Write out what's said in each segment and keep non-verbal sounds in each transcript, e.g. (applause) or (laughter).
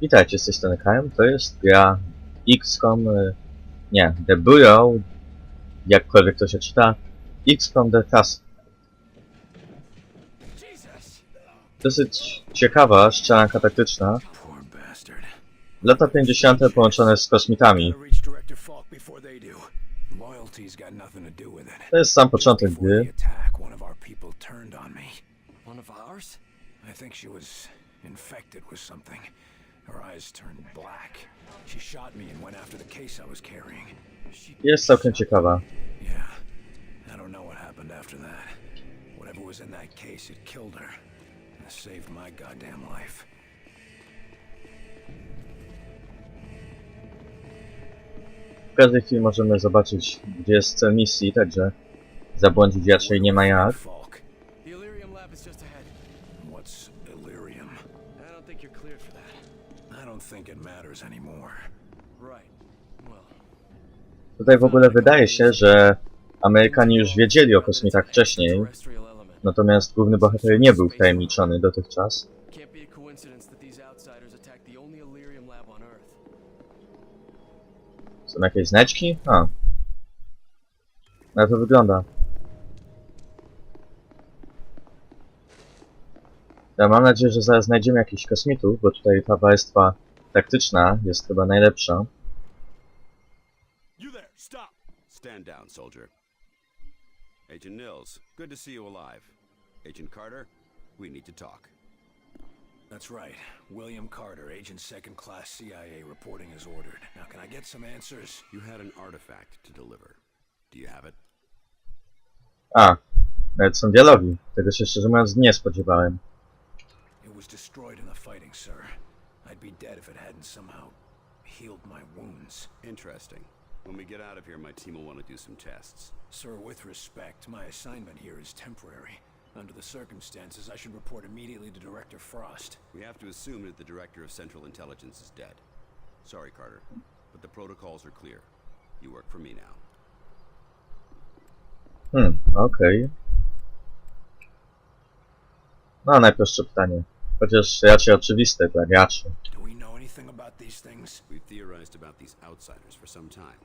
Witajcie, z tej strony KM, to jest gra XCOM, y, nie, The Bureau, jakkolwiek to się czyta, XCOM The Task. Dosyć ciekawa strzelanka taktyczna, lata 50. połączone z kosmitami. To jest sam początek gry. I think she was infected with something. Her eyes turned black. She shot me and went after the case I was carrying. She, Jest całkiem ciekawa. yeah. I don't know what happened after that. Whatever was in that case, it killed her. And saved my goddamn life. W każdej chwili możemy zobaczyć, gdzie jest cel misji, także zabłądzić raczej nie ma jak. Tutaj w ogóle wydaje się, że Amerykanie już wiedzieli o kosmitach wcześniej, natomiast główny bohater nie był wtajemniczony dotychczas. Są jakieś znaczki? A. Na to wygląda. Ja mam nadzieję, że zaraz znajdziemy jakichś kosmitów, bo tutaj ta warstwa taktyczna jest chyba najlepsza. Stand down, soldier. Agent Nils, good to see you alive. Agent Carter, we need to talk. That's right. William Carter, Agent Second Class CIA, reporting as ordered. Now, can I get some answers? You had an artifact to deliver. Do you have it? Ah, nawet są dialogi. Tego się szczerze mówiąc nie spodziewałem. It was destroyed in the fighting, sir. I'd be dead if it hadn't somehow healed my wounds. Interesting. When we get out of here, my team will want to do some tests. Sir, with respect, my assignment here is temporary. Under the circumstances, I should report immediately to Director Frost. We have to assume that the director of Central Intelligence is dead. Sorry, Carter, but the protocols are clear. You work for me now. Hmm, okej. No, najprostsze pytanie. Chociaż raczej oczywiste dla graczy. Do we know anything about these things? We've theorized about these outsiders for some time,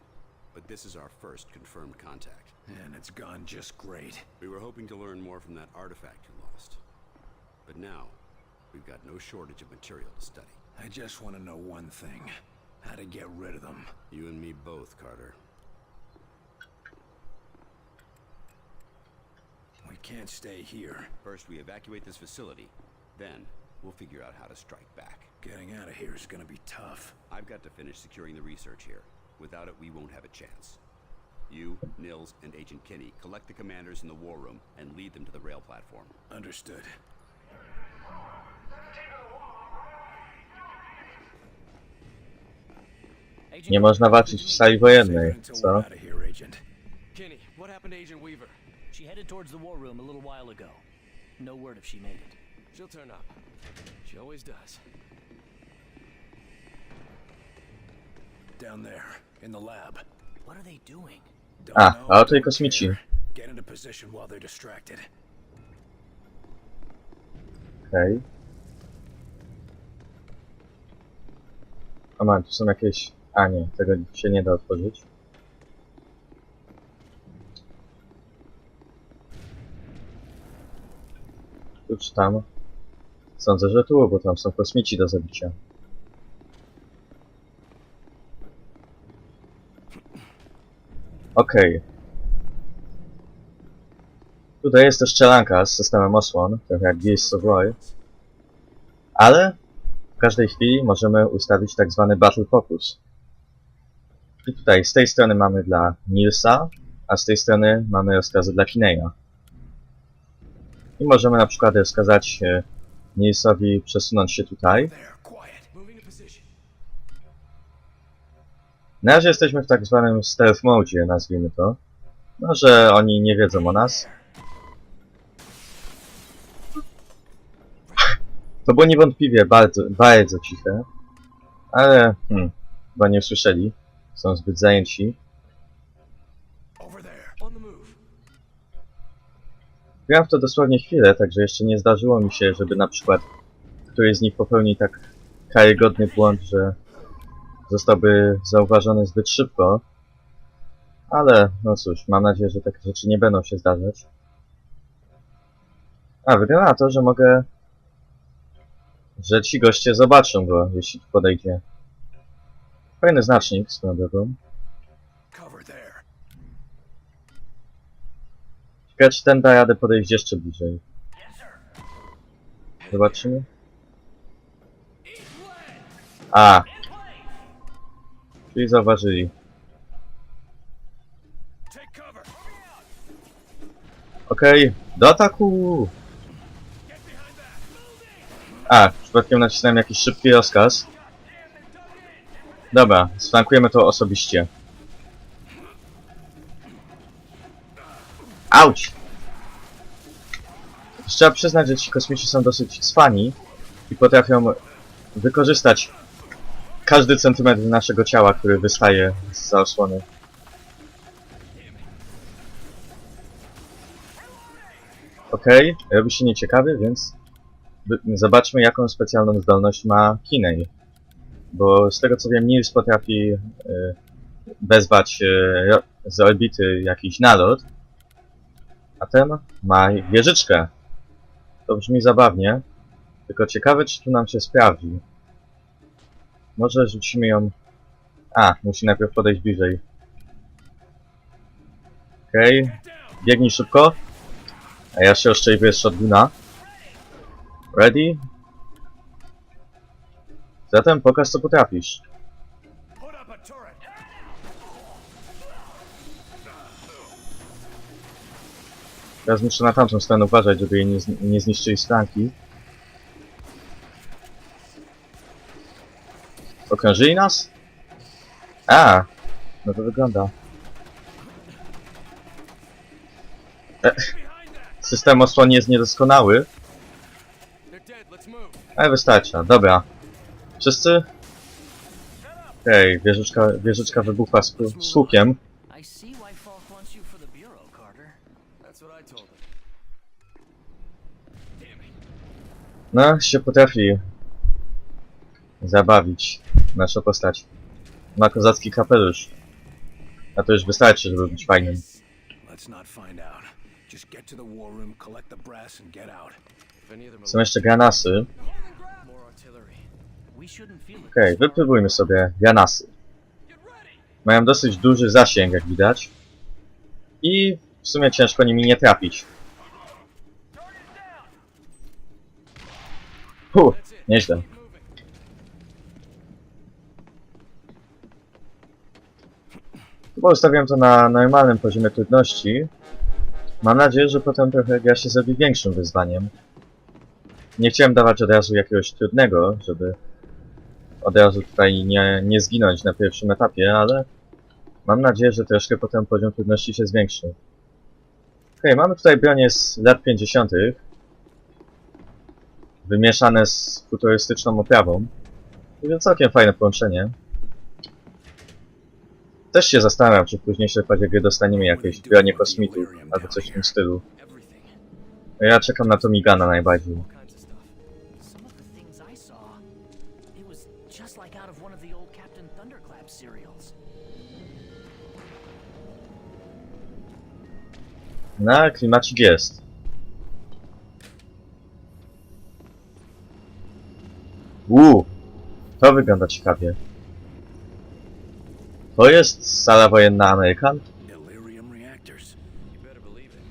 but this is our first confirmed contact. And it's gone just great. We were hoping to learn more from that artifact you lost. But now, we've got no shortage of material to study. I just want to know one thing. How to get rid of them. You and me both, Carter. We can't stay here. First, we evacuate this facility. Then, we'll figure out how to strike back. Getting out of here is gonna be tough. I've got to finish securing the research here. Without it, we won't have a chance. You, Nils, and Agent Kinney collect the commanders in the war room and lead them to the rail platform. Understood. Agent Nie można walczyć w sali wojennej, we're co? out of here, Agent. Kinney, what happened to Agent Weaver? She headed towards the war room a little while ago. No word if she made it. She'll turn up. She always does. Down there, in the lab. What are they doing? A, a oto i don't kosmici. Get into position while they're distracted. Okej. O man, tu są jakieś... A nie, tego się nie da otworzyć. Tu czy tam? Sądzę, że tu, bo tam są kosmici do zabicia. Okej. Tutaj jest też strzelanka z systemem osłon, trochę jak Gears of War. Ale w każdej chwili możemy ustawić tak zwany Battle Focus. I tutaj z tej strony mamy dla Nilsa, a z tej strony mamy rozkazy dla Kineya. I możemy na przykład rozkazać Nilsowi przesunąć się tutaj. Na razie jesteśmy w tak zwanym stealth mode, nazwijmy to. No, że oni nie wiedzą o nas. To było niewątpliwie bardzo, bardzo ciche. Ale, hmm, chyba nie usłyszeli. Są zbyt zajęci. Gram w to dosłownie chwilę, także jeszcze nie zdarzyło mi się, żeby na przykład któryś z nich popełnił tak karygodny błąd, że zostałby zauważony zbyt szybko. Ale, no cóż, mam nadzieję, że takie rzeczy nie będą się zdarzać. A, wygląda na to, że mogę... że ci goście zobaczą go, jeśli tu podejdzie. Fajny znacznik, swoją drogą. Ciekawe, czy ten da radę podejść jeszcze bliżej. Zobaczymy. A. Czyli zauważyli. Okej, do ataku! A, przypadkiem nacisnąłem jakiś szybki rozkaz. Dobra, sflankujemy to osobiście. Auć! Trzeba przyznać, że ci kosmici są dosyć cwani i potrafią wykorzystać każdy centymetr naszego ciała, który wystaje z osłony. Okej, robi się nieciekawy, więc zobaczmy jaką specjalną zdolność ma Kinej. Bo z tego co wiem, Nils potrafi y, wezwać y, z orbity jakiś nalot, a ten ma wieżyczkę. To brzmi zabawnie, tylko ciekawe czy tu nam się sprawdzi. Może rzucimy ją... A, musi najpierw podejść bliżej. Okej, biegnij szybko. A ja się oszczędzę z shotguna. Ready? Zatem pokaż co potrafisz. Teraz muszę na tamtą stronę uważać, żeby jej nie, nie zniszczyli z Okrążyli nas? A, no to wygląda. E, system osłon jest niedoskonały, ale wystarczy. Dobra. Wszyscy? Okej, wieżyczka, wieżyczka wybuchła z, z hukiem. No, się potrafi zabawić nasza postać. Ma kozacki kapelusz. A to już wystarczy, żeby być fajnym. Są jeszcze granasy. Okej, wypróbujmy sobie granasy. Mają dosyć duży zasięg, jak widać. I w sumie ciężko nimi nie trafić. Huh, nieźle. Chyba ustawiam to na normalnym poziomie trudności. Mam nadzieję, że potem trochę gra się zrobi większym wyzwaniem. Nie chciałem dawać od razu jakiegoś trudnego, żeby od razu tutaj nie, nie zginąć na pierwszym etapie, ale mam nadzieję, że troszkę potem poziom trudności się zwiększy. Okej, mamy tutaj bronie z lat 50. Wymieszane z futurystyczną oprawą. Więc całkiem fajne połączenie. Też się zastanawiam, czy w późniejszej fazie gry dostaniemy jakieś bronie kosmitów, albo coś w tym stylu. Ja czekam na Tomigana najbardziej. Na klimacik jest. Uuu, to wygląda ciekawie. To jest sala wojenna Amerykan? Delirium reactors. You better believe it.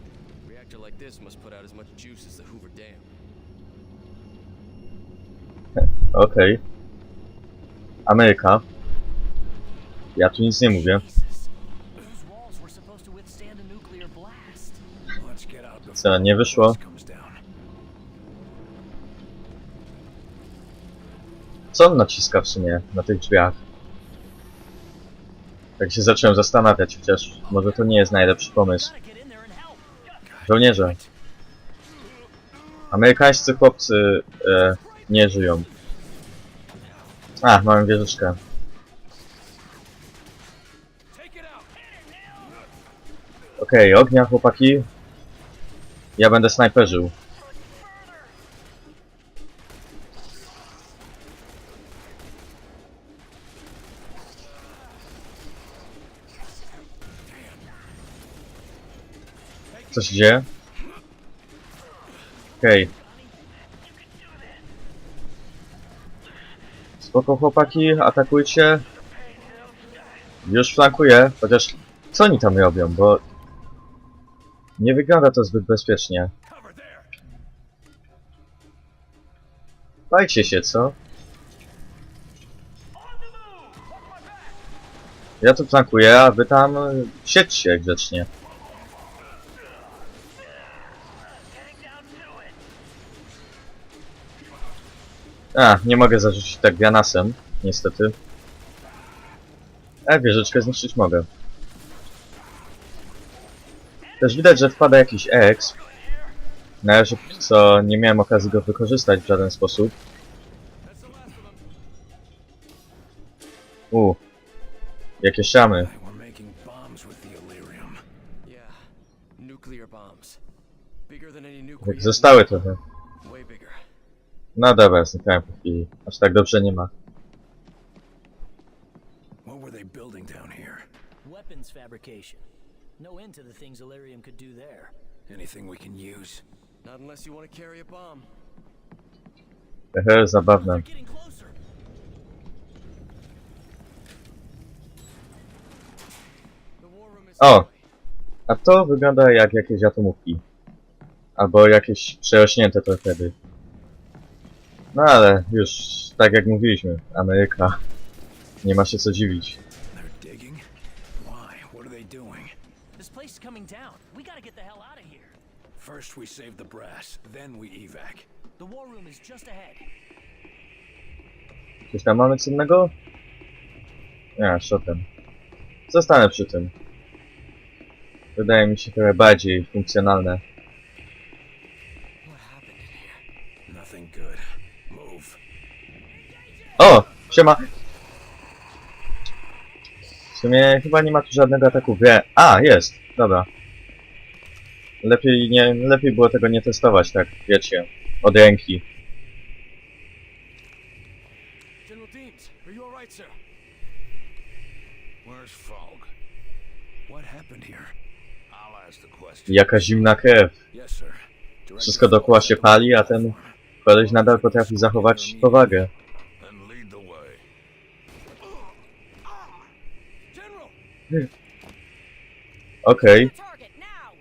A reactor like this must put out as much juice as the Hoover Dam. (laughs) Okej. Ameryka. Ja tu nic nie mówię. Jesus. Those walls were supposed to withstand a nuclear blast. Let's get out before Co, nie wyszło? this comes down. Co on naciska w sumie na tych drzwiach? Tak się zacząłem zastanawiać, chociaż może to nie jest najlepszy pomysł. Żołnierze. Amerykańscy chłopcy e, nie żyją. A, mamy wieżyczkę. Okej, ognia chłopaki. Ja będę snajperzył. Co się dzieje? Okej. Spoko chłopaki, atakujcie. Już flankuję, chociaż co oni tam robią, bo nie wygląda to zbyt bezpiecznie. Bajcie się, co? Ja tu flankuję, a wy tam siedźcie grzecznie. A, nie mogę zarzucić tak granasem, niestety. A wieżyczkę zniszczyć mogę. Też widać, że wpada jakiś exp. Na razie co nie miałem okazji go wykorzystać w żaden sposób. U, jakie szamy. Jak zostały trochę. No dobra, znikałem po chwili. Aż tak dobrze nie ma. What were they building down here? Weapons fabrication. No end to the things Illyrium could do there. Anything we can use? Not unless you want to carry a bomb. Hehe, zabawne. O! A to wygląda jak jakieś atomówki. Albo jakieś przerośnięte torpedy. No ale już, tak jak mówiliśmy, Ameryka. Nie ma się co dziwić. They're digging? Why? What are they doing? This place is coming down. We gotta get the hell out of here. First we save the brass, then we evac. The war room is just ahead. Coś tam mamy cennego? Nie, shotem. Zostanę przy tym. Wydaje mi się trochę bardziej funkcjonalne. What happened in here? Nothing good. Move. O! Siema! W sumie chyba nie ma tu żadnego ataku w grę. A, jest! Dobra. Lepiej nie, lepiej było tego nie testować, tak, wiecie, od ręki. General Deems, are you alright, sir? Where's Fogg? What happened here? I'll ask the question. Jaka zimna krew. Yes, sir. Director Wszystko dookoła się pali, a ten koleś nadal potrafi zachować powagę. General! Okej, Target now!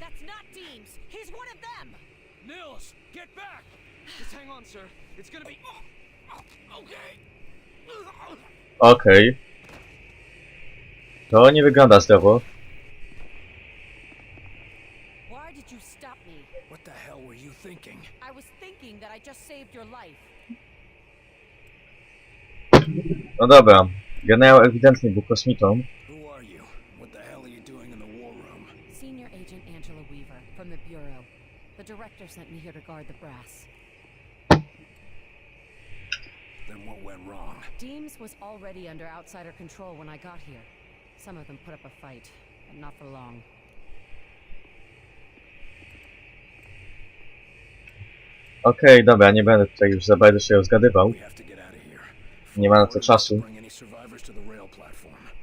That's not Deems. He's one of them. Nils, get back! Just hang on, sir. It's gonna be. Okay. okej. To nie wygląda zdrowo. Why did you stop me? What the hell were you thinking? I was thinking that I just saved your life. No dobra. Generał ewidentnie był kosmitą. Who are you? What the hell are you doing in the war room? Senior Agent Angela Weaver from the Bureau. The director sent me here to guard the brass. Then what went wrong? Deems was already under outsider control when I got here. Some of them put up a fight, but not for long. Okej, dobra, nie będę tutaj już za bardzo się rozgadywał. We have to Nie ma na to Orders czasu. to Bring any survivors to the rail.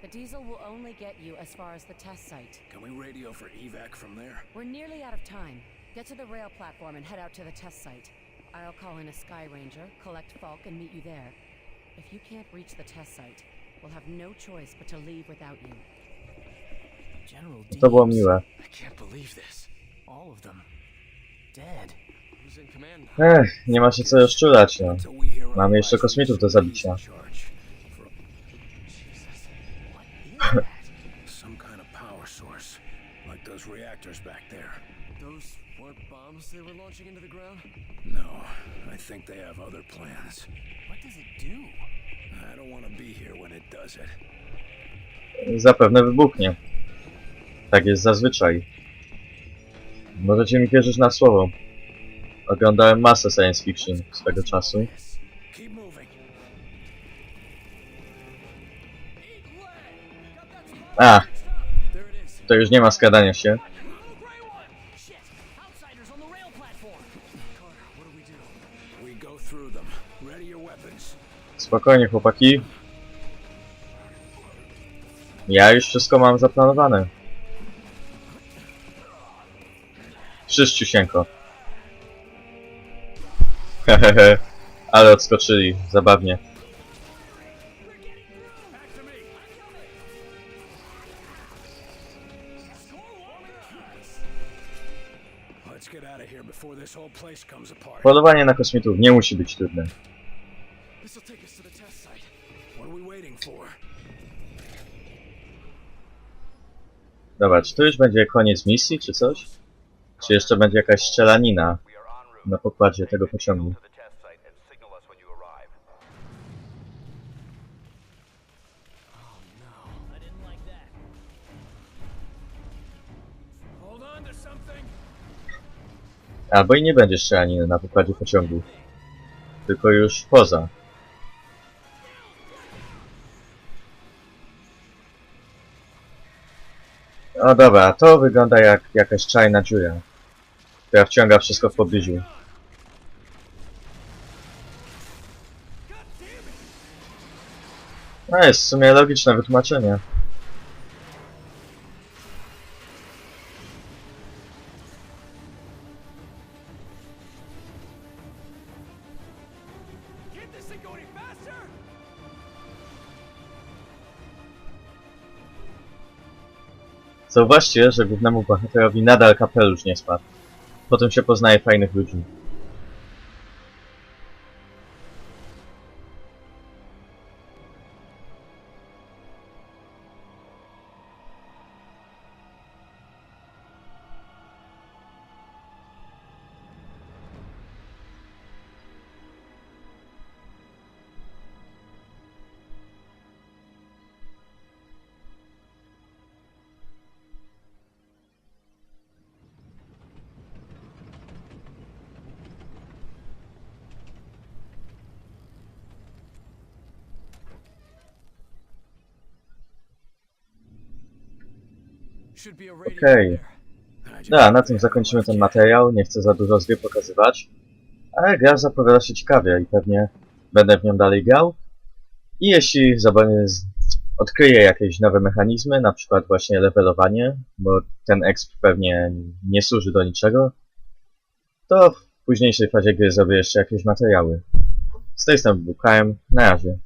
The diesel will only get you as far as the test site. Can we radio for evac from there? We're nearly out of time. Get to the rail platform and head out to the test site. I'll call in a Sky Ranger, collect Falk, and meet you there. If you can't reach the test site, we'll have no choice but to leave without you. General To było Deems. miłe. I can't believe this. All of them. Dead. Ech, nie ma się co rozczulać, no. Mamy jeszcze kosmitów do zabicia. No, I think they have other plans. What does it do? I don't want to be here when it does it. Zapewne wybuchnie. Tak jest zazwyczaj. Możecie mi wierzyć na słowo. Oglądałem masę science fiction swego czasu. A, to już nie ma skradania się. Spokojnie, chłopaki. Ja już wszystko mam zaplanowane. Wszyściusieńko. Hehehe. (laughs) Ale odskoczyli. Zabawnie. Polowanie na kosmitów nie musi być trudne. Dobra, czy to już będzie koniec misji, czy coś? Czy jeszcze będzie jakaś strzelanina na pokładzie tego pociągu? to something. Albo i nie będzie strzelaniny na pokładzie pociągu. Tylko już poza. O dobra, to wygląda jak jakaś czajna dziura, która wciąga wszystko w pobliżu. No jest w sumie logiczne wytłumaczenie. Zauważcie, że głównemu bohaterowi nadal kapelusz nie spadł. Potem się poznaje fajnych ludzi. Okej. Dobra, na tym zakończymy ten materiał. Nie chcę za dużo z gry pokazywać. Ale gra zapowiada się ciekawie i pewnie będę w nią dalej grał. I jeśli odkryję jakieś nowe mechanizmy, na przykład właśnie levelowanie, bo ten exp pewnie nie służy do niczego, to w późniejszej fazie gry zrobię jeszcze jakieś materiały. Z tej strony był KM. Na razie.